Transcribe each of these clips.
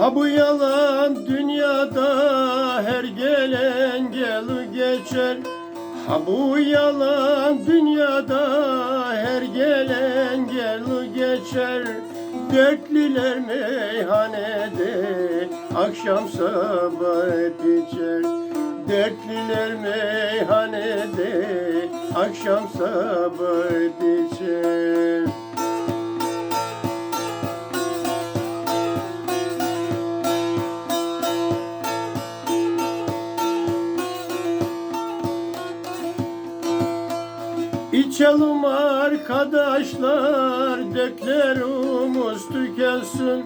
Ha bu yalan dünyada her gelen gel geçer. Ha bu yalan dünyada her gelen gel geçer. Dertliler meyhanede akşam sabah içer Dertliler meyhanede akşam sabah içer İçelim arkadaşlar dertlerimiz tükensin.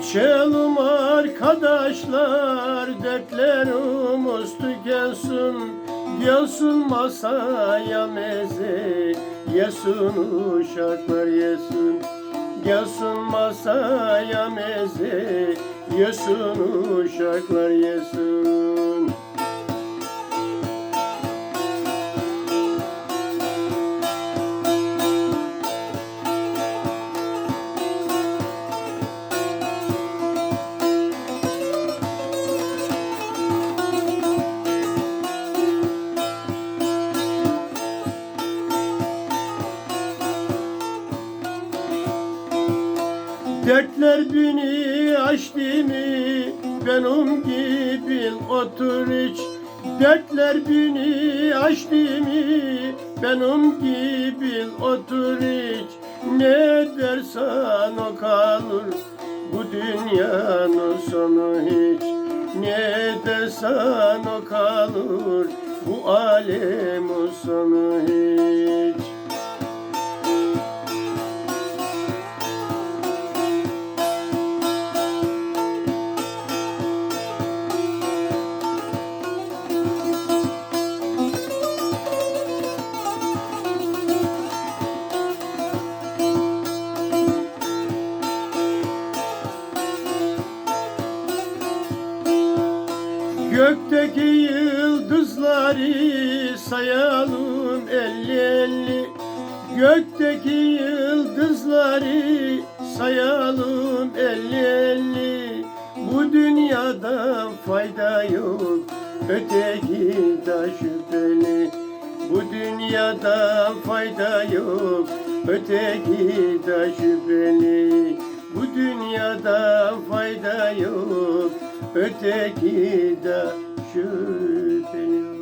İçelim arkadaşlar dertlerimiz tükensin. Gelsin masaya meze yesin uşaklar yesin. Gelsin masaya meze yesin uşaklar yesin Dertler beni açtı mı? Benim gibi otur iç. Dertler beni açtı mı? Benim gibi otur iç. Ne dersen o kalır bu dünyanın sonu hiç. Ne dersen o kalır bu alemin sonu hiç Gökteki yıldızları sayalım elli elli. Gökteki yıldızları sayalım elli elli. Bu dünyada fayda yok öteki de şüpheli Bu dünyada fayda yok öteki de şüpheli Bu dünyada fayda yok. Öteki de şüpheli